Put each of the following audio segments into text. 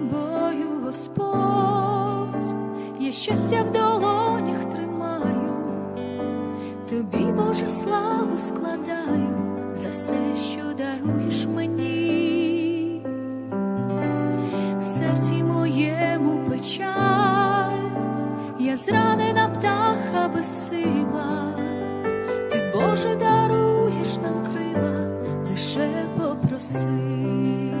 тобою, Господь, я щастя в долонях тримаю, тобі, Боже, славу складаю за все, що даруєш мені, в серці моєму печаль, я зранена птаха безсила, ти, Боже, даруєш нам крила, лише попроси.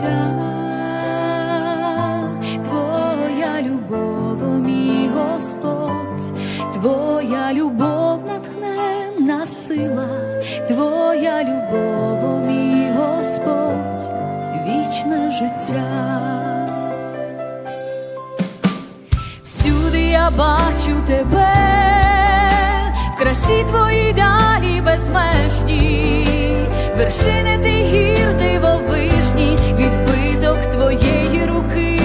Життя, Твоя любов, мій Господь, Твоя любов натхненна сила, Твоя любов, мій Господь, вічне життя. Всюди я бачу тебе, в красі твоїй далі безмежні, вершини ти гір дивовижні, відбиток твоєї руки,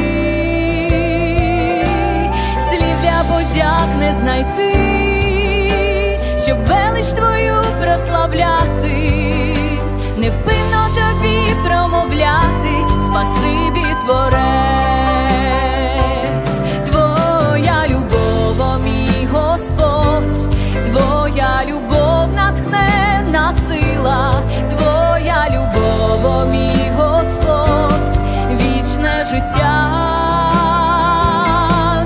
слів для подяк не знайти, щоб велич твою прославляти, невпинно тобі промовляти, спасибі творець. Твоя любов, мій Господь, Твоя любов натхненна сила, Твоя любов, о мій Господь, життя,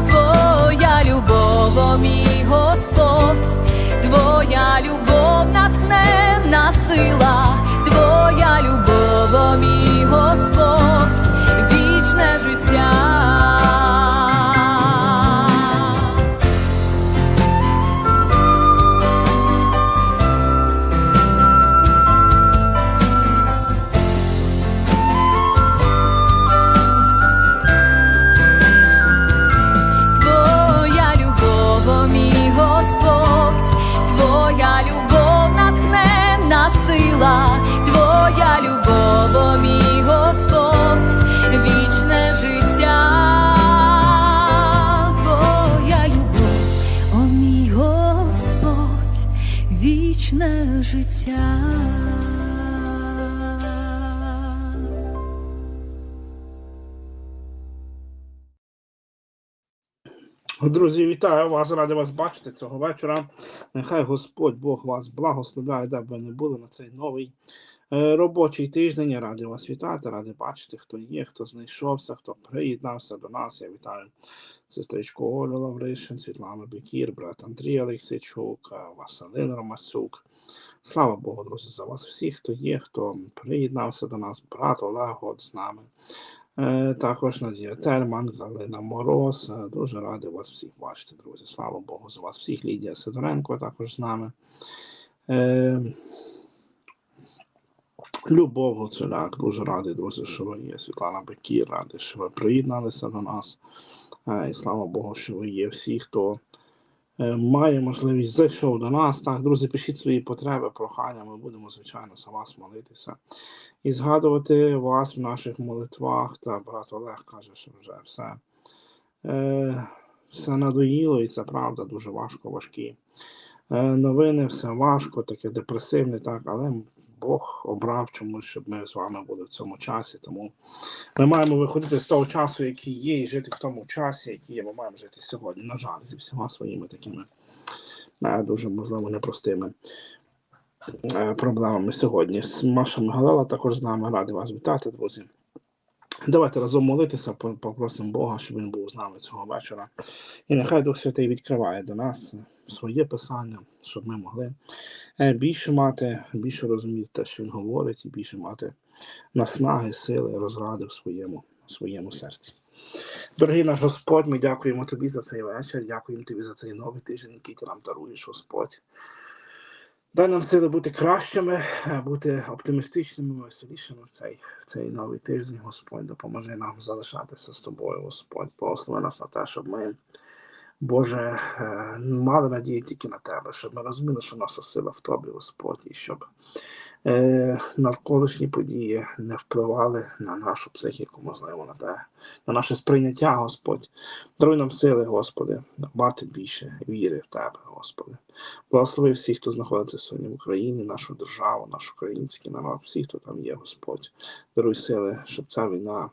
Твоя любов, о мій Господь, Твоя любов натхнена сила, вічне життя. Друзі, вітаю вас, радий вас бачити цього вечора. Нехай Господь Бог вас благословляє, де б ви не були на цей новий робочий тиждень. Я радий вас вітати, радий бачити, хто є, хто знайшовся, хто приєднався до нас. Я вітаю сестричку Олю Лавришин, Світлану Бекір, брат Андрій Олексійчук, е, Василин Ромасюк. Слава Богу, друзі, за вас всіх, хто є, хто приєднався до нас, брат Олег от з нами. Е, Також Надія Терман, Галина Мороз. Е, Дуже радий вас всіх бачити, друзі. Слава Богу, за вас всіх. Лідія Сидоренко також з нами. Любов Гуцуляк, дуже радий, друзі, що ви є. Світлана Бекір, радий, що ви приєдналися до нас. Е, І слава Богу, що ви є всі, хто е, має можливість зайшов до нас. Так, друзі, пишіть свої потреби, прохання. Ми будемо, звичайно, за вас молитися і згадувати вас в наших молитвах. Та брат Олег каже, що вже все, е, все надоїло, і це правда, дуже важко, важкі новини, все важко, таке депресивне, так, але Бог обрав чомусь, щоб ми з вами були в цьому часі. Тому ми маємо виходити з того часу, який є, і жити в тому часі, який ми маємо жити сьогодні. На жаль, зі всіма своїми такими е, дуже можливо непростими е, проблемами сьогодні. Маша Мгалела також з нами радий вас вітати, друзі. Давайте разом молитися, попросимо Бога, щоб він був з нами цього вечора. І нехай Дух Святий відкриває до нас своє писання, щоб ми могли е, більше мати, більше розуміти те, що він говорить, і більше мати наснаги, сили, розради в своєму, в своєму серці. Дорогий наш Господь, ми дякуємо Тобі за цей вечір, дякуємо Тобі за цей новий тиждень, який ти нам даруєш, Господь. Дай нам сили бути кращими, е, бути оптимістичними, веселішими в цей, в цей новий тиждень, Господь. Допоможи нам залишатися з тобою, Господь. Благослови нас на те, щоб ми, Боже, е, мали надію тільки на тебе, щоб ми розуміли, що наша сила в тобі, Господь, і щоб е, навколишні події не впливали на нашу психіку, можливо, на те, на наше сприйняття, Господь. Даруй нам сили, Господи, мати більше віри в Тебе, Господи. Благослови всіх, хто знаходиться сьогодні в Україні, нашу державу, наш український народ, всіх, хто там є, Господь. Даруй сили, щоб ця війна,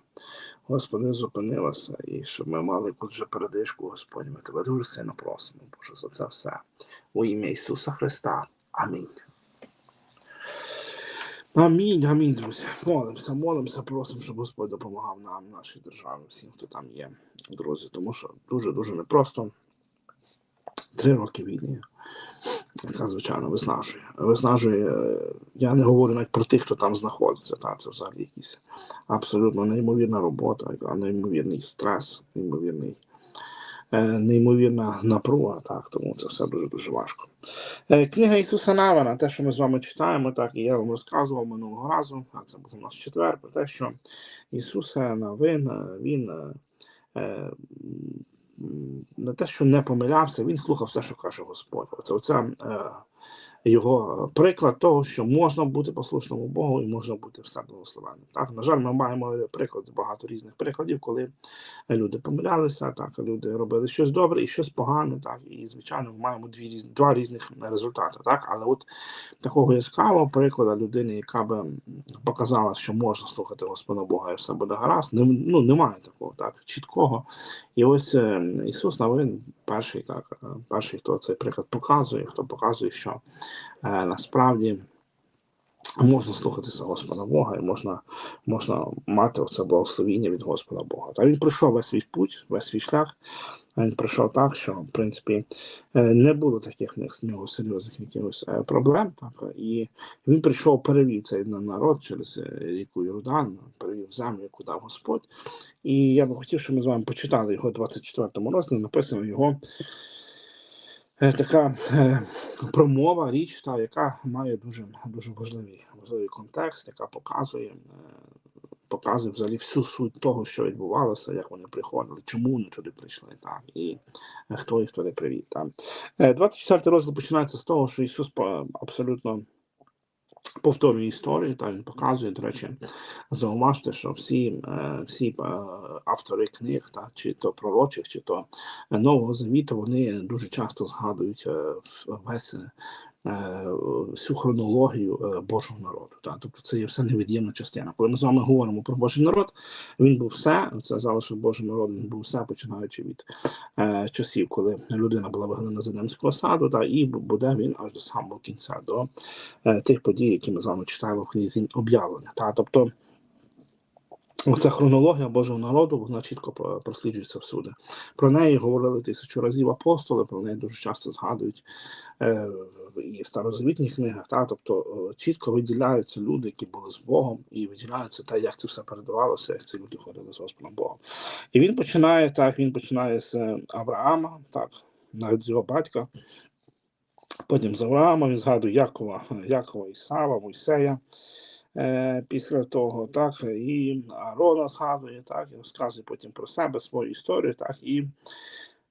Господи, зупинилася і щоб ми мали якусь вже передишку, Господь. Ми тебе дуже сильно просимо, Боже, за це все. У ім'я Ісуса Христа. Амінь. Амінь, амінь, друзі. Молимося, молимося, просимо, щоб Господь допомагав нам, нашій державі, всім, хто там є, друзі, тому що дуже-дуже непросто. Три роки війни, яка, звичайно, виснажує. Виснажує, е, я не говорю навіть про тих, хто там знаходиться. Та, це взагалі якісь абсолютно неймовірна робота, неймовірний стрес, неймовірний, е, неймовірна напруга, так, тому це все дуже-дуже важко. Е, Книга Ісуса Навина, те, що ми з вами читаємо, так і я вам розказував минулого разу, а це був у нас четвер, про те, що Ісус е, Навин, він не те, що не помилявся, він слухав все, що каже Господь. Оце, оце е, його приклад того, що можна бути послушним Богу і можна бути все благословенним. Так, на жаль, ми маємо приклади, багато різних прикладів, коли люди помилялися, так, люди робили щось добре і щось погане, так, і звичайно, ми маємо дві різні, два різних результати. Так, але от такого яскравого прикладу людини, яка би показала, що можна слухати Господа Бога і все буде гаразд, не, ну, немає такого так, чіткого. І ось е, Ісус Навин перший, так, е, перший, хто цей приклад показує, хто показує, що е, насправді можна слухатися Господа Бога і можна, можна мати оце благословіння від Господа Бога. Та він пройшов весь свій путь, весь свій шлях. Він пройшов так, що в принципі е, не було таких в нього серйозних якихось е, проблем. Так і він прийшов, перевів цей народ через е, ріку Йордан, перевів землю, яку дав Господь. І я би хотів, щоб ми з вами почитали його 24 розділі, написано його е, така е, промова, річ, та, яка має дуже, дуже важливий, важливий контекст, яка показує, е, показує взагалі всю суть того, що відбувалося, як вони приходили, чому вони туди прийшли, так, і е, хто їх туди привів. Так. Е, 24 розділ починається з того, що Ісус абсолютно повторює історію, та він показує, до речі, зауважте, що всі, е, всі е, автори книг, та, чи то пророчих, чи то Нового Завіту, вони дуже часто згадують е, весь всю хронологію е, Божого народу. Та. Тобто це є все невід'ємна частина. Коли ми з вами говоримо про Божий народ, він був все, це залишок Божого народу, він був все, починаючи від е, часів, коли людина була вигнана з Едемського саду, та, і буде він аж до самого кінця, до е, тих подій, які ми з вами читаємо в книзі об'явлення. Та, тобто, Оця хронологія Божого народу, вона чітко просліджується всюди. Про неї говорили тисячу разів апостоли, про неї дуже часто згадують е, і в старозавітніх книгах. Та, тобто е, чітко виділяються люди, які були з Богом, і виділяється те, як це все передавалося, як ці люди ходили з Господом Богом. І він починає так, він починає з е, Авраама, так, навіть з його батька. Потім з Авраама він згадує Якова, Якова Ісава, Мойсея. Е, після того, так, і Арона згадує, так, і розказує потім про себе, свою історію, так, і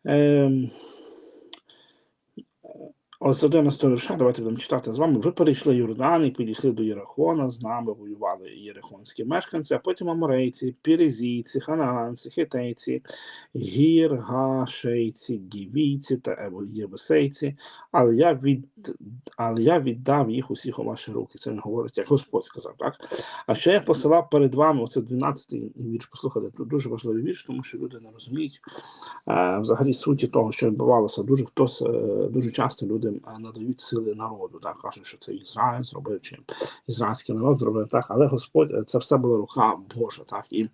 е, 11 вірша, давайте будемо читати з вами. Ви перейшли Йордан і підійшли до Єрихона, з нами воювали єрихонські мешканці, а потім аморейці, пірезійці, ханаанці, хитейці, гіргашейці, гівійці та єбусейці, але я, від, але я віддав їх усіх у ваші руки. Це він говорить, як Господь сказав, так? А ще я посилав перед вами, оце 12-й вірш, послухайте, тут дуже важливий вірш, тому що люди не розуміють е, взагалі суті того, що відбувалося. Дуже хтось е, дуже часто люди надають сили народу, так кажуть, що це Ізраїль зробив, чи ізраїльський народ зробив так, але Господь е, це все була рука Божа. Так і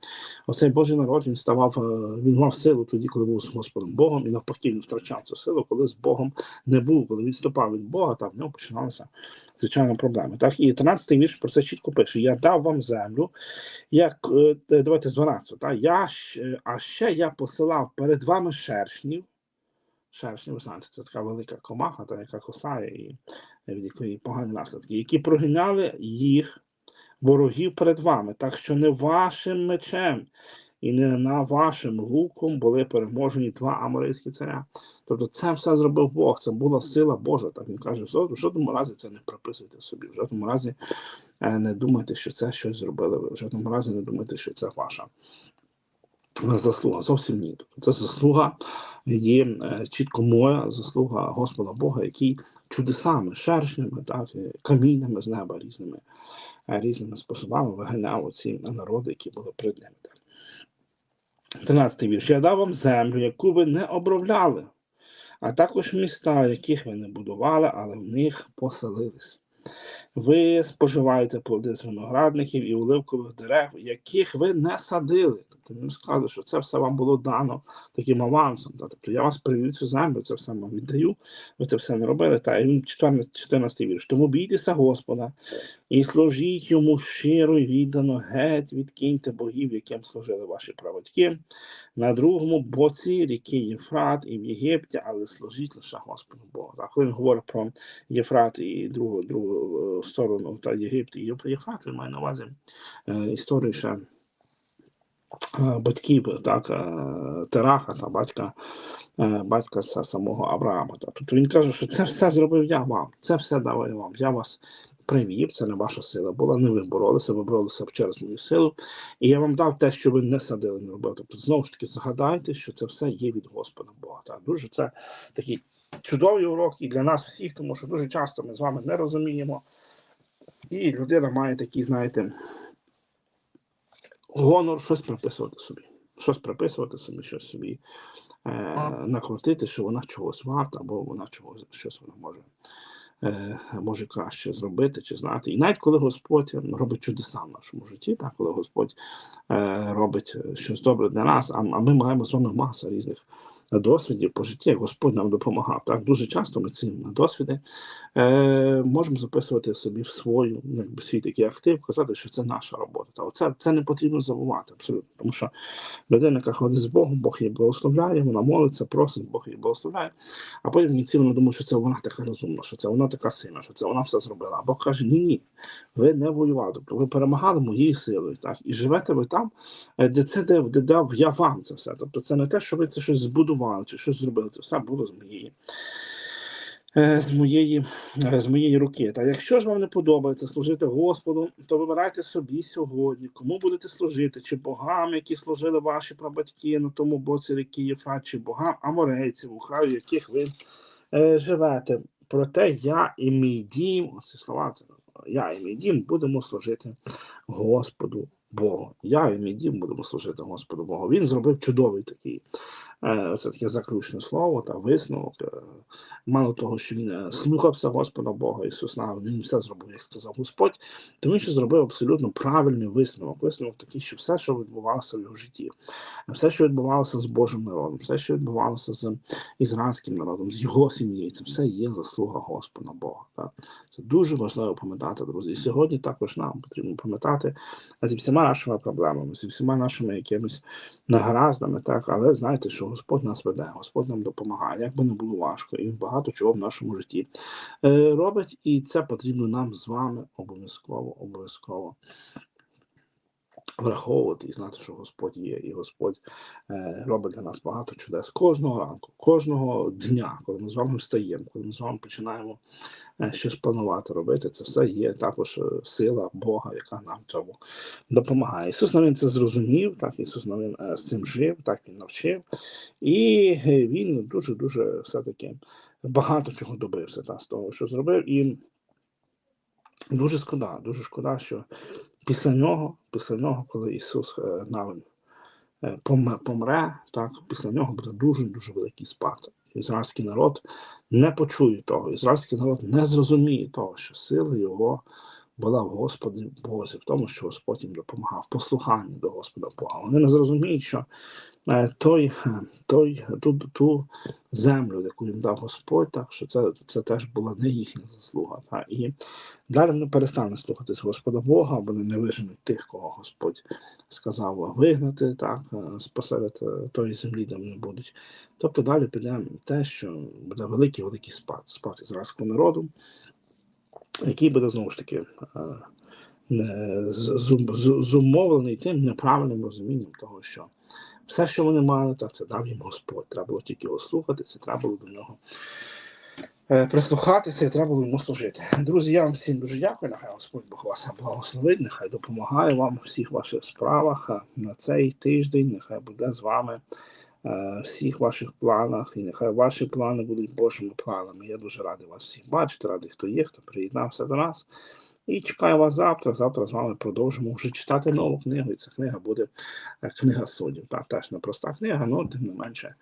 оцей Божий народ він ставав, е, він мав силу тоді, коли був з Господом Богом, і навпаки він втрачав цю силу, коли з Богом не був, коли відступав від Бога, там в нього починалися звичайно проблеми. Так і 13-й вірш про це чітко пише: Я дав вам землю, як е, давайте з 12, та я а ще я посилав перед вами шершнів. Шершні, знаєте, це така велика комаха, та яка косає і е, від якої погані наслідки, які прогиняли їх ворогів перед вами, так що не вашим мечем і не на вашим луком були переможені два аморейські царя. Тобто це все зробив Бог, це була сила Божа. Так він каже, в жодному разі це не приписуйте собі, в жодному разі е, не думайте, що це щось зробили ви, в жодному разі не думайте, що це ваша заслуга. Зовсім ні. Тобто це заслуга є е, чітко моя заслуга Господа Бога, який чудесами, шершнями, так, і каміннями з неба різними, е, різними способами виганяв ці народи, які були перед ними. 13 вірш. Я дав вам землю, яку ви не обробляли, а також міста, яких ви не будували, але в них поселились. Ви споживаєте плоди з виноградників і оливкових дерев, яких ви не садили. Тобто він сказав, що це все вам було дано таким авансом. Та, Тобто я вас привів цю землю, це все вам віддаю, ви це все не робили. Та і він 14, 14 вірш. Тому бійтеся Господа і служіть йому щиро і віддано, геть, відкиньте богів, яким служили ваші праведки, на другому боці ріки Єфрат і в Єгипті, але служіть лише Господу Богу. Так, коли він говорить про Єфрат і другу, другу е, сторону та Єгипт і Єфрат, він має на увазі е, історію ще е, батьків, так, Тераха та батька, батька самого Авраама. Тобто він каже, що це все зробив я вам, це все дав я вам. Я вас привів, це не ваша сила була, не ви боролися, ви боролися через мою силу. І я вам дав те, що ви не садили, не робили. Тобто, знову ж таки, згадайте, що це все є від Господа Бога. Так? Дуже це такий чудовий урок і для нас всіх, тому що дуже часто ми з вами не розуміємо. І людина має такий, знаєте, гонор щось приписувати собі. Щось приписувати собі, щось собі е, накрутити, що вона чогось варта, або вона чогось щось вона може, може краще зробити чи знати. І навіть коли Господь робить чудеса в нашому житті, так, коли Господь е, робить щось добре для нас, а, ми маємо з вами масу різних досвідів по житті, Господь нам допомагав. Так дуже часто ми ці досвіди е, можемо записувати собі в свою ну, якби, свій такий актив, казати, що це наша робота. Та оце це не потрібно забувати абсолютно, тому що людина, яка ходить з Богом, Бог її благословляє, вона молиться, просить, Бог її благословляє. А потім кінці вона думає, що це вона така розумна, що це вона така сильна, що це вона все зробила. А Бог каже: ні, ні, ви не воювали, тобто ви перемагали моєю силою, так і живете ви там, е, де це де, де дав я вам це все. Тобто, це не те, що ви це щось збудували чи щось зробили. Це все було з моєї. е, З моєї, е, з моєї руки. Та якщо ж вам не подобається служити Господу, то вибирайте собі сьогодні, кому будете служити, чи богам, які служили ваші прабатьки на тому боці ріки Єфрат, чи богам аморейців, у краю яких ви е, живете. Проте я і мій дім, оці слова, це я і мій дім будемо служити Господу Богу. Я і мій дім будемо служити Господу Богу. Він зробив чудовий такий, це таке заключне слово та висновок. Е, мало того, що він е, слухався Господа Бога Ісуса, він все зробив, як сказав Господь, то він ще зробив абсолютно правильний висновок. Висновок такий, що все, що відбувалося в його житті, все, що відбувалося з Божим народом, все, що відбувалося з ізраїльським народом, з його сім'єю, це все є заслуга Господа Бога. Так? Це дуже важливо пам'ятати, друзі. І сьогодні також нам потрібно пам'ятати зі всіма нашими проблемами, зі всіма нашими якимись негараздами, так, але знаєте, що Господь нас веде, Господь нам допомагає, як би не було важко, і багато чого в нашому житті е, робить, і це потрібно нам з вами обов'язково, обов'язково. Враховувати і знати, що Господь є, і Господь е, робить для нас багато чудес кожного ранку, кожного дня, коли ми з вами встаємо, коли ми з вами починаємо е, щось планувати робити, це все є також е, сила Бога, яка нам цьому допомагає. Ісус навіть це зрозумів, так Ісус навіть е, з цим жив, так він навчив, і е, він дуже дуже все-таки багато чого добився та, з того, що зробив. І дуже шкода, дуже шкода, що після нього, після нього, коли Ісус е, навіть е, помре, так, після нього буде дуже дуже великий спад. Ізраїльський народ не почує того. Ізраїльський народ не зрозуміє того, що сила його була в Господі Бозі, в тому, що Господь їм допомагав, послухання до Господа Бога. Вони не зрозуміють, що той, е, той, ту, ту землю, яку їм дав Господь, так що це, це теж була не їхня заслуга. Так, і далі вони перестануть слухатись Господа Бога, вони не виженуть тих, кого Господь сказав вигнати, так, е, спосеред е, тої землі, де вони будуть. Тобто далі піде те, що буде великий великий спад, спад ізраїльського народу, який буде знову ж таки зумовлений тим неправильним розумінням того, що все, що вони мали, так це дав їм Господь. Треба було тільки його слухати, це треба було до нього е, прислухатися, і треба було йому служити. Друзі, я вам всім дуже дякую. Нехай Господь Бог вас благословить, нехай допомагає вам у всіх ваших справах на цей тиждень. Нехай буде з вами е, всіх ваших планах, і нехай ваші плани будуть Божими планами. Я дуже радий вас всіх бачити, радий, хто є, хто приєднався до нас. І чекаю вас завтра. Завтра з вами продовжимо вже читати нову книгу. І ця книга буде е, книга суддів. Так, теж не проста книга, але тим не менше,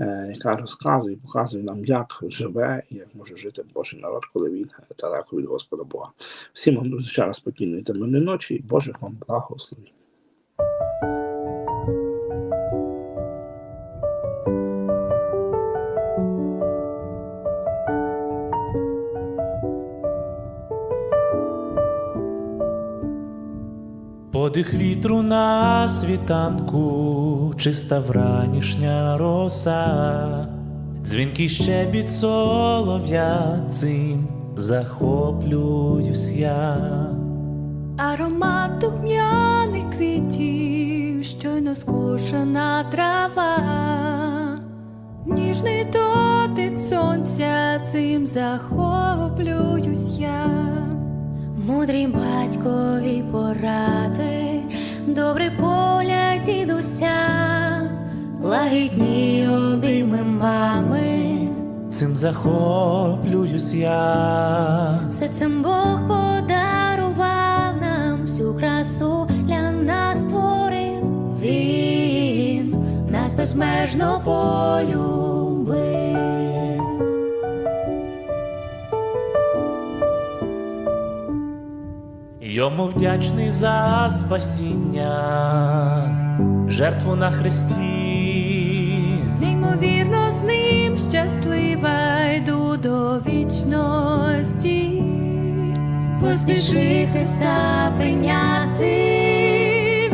е, яка розказує, і показує нам, як живе і як може жити Божий народ, коли він далеко від Господа Бога. Всім вам дуже ще раз спокійної темної ночі і Божих вам благословень. Подих вітру на світанку, чиста вранішня роса, дзвінкий щебіт солов'я цим захоплююсь я. Аромат духмяних квітів, щойно скошена трава, ніжний дотик сонця, цим захоплююсь я. Мудрі батькові поради, добрий погляд дідуся, лагідні обійми мами. Цим захоплююсь я. Все цим Бог подарував нам всю красу для нас створив. Він нас безмежно полюбив. Йому вдячний за спасіння, жертву на хресті. Неймовірно з ним щаслива йду до вічності. Поспіши Христа прийняти,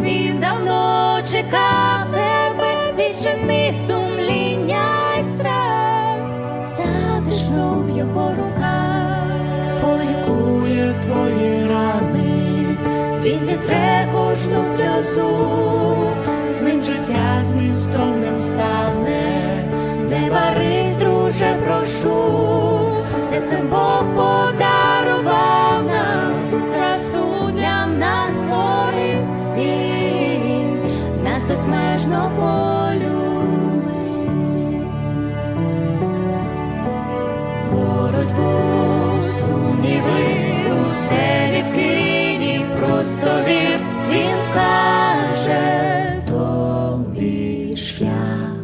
він давно чекав тебе, відчини сумління й страх, затишно в його руках, полікує він зітре кожну сльозу, з ним життя змістовним стане, не барись, друже, прошу, все це Бог подарував нам, всю красу для нас створив він, нас безмежно полюбив. Боротьбу, сумніви, усе відкинь і просто вір, він вкаже тобі шлях.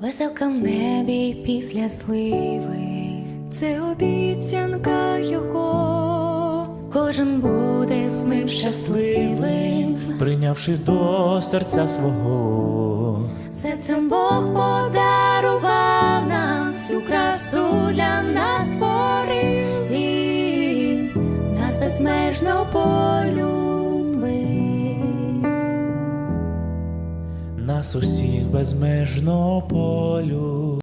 Веселка в небі після сливи, це обіцянка його, кожен буде з ним щасливим. прийнявши до серця свого. Все цим Бог подарував нам всю красу для нас створив Він нас безмежно полюбив. Нас усіх безмежно полю.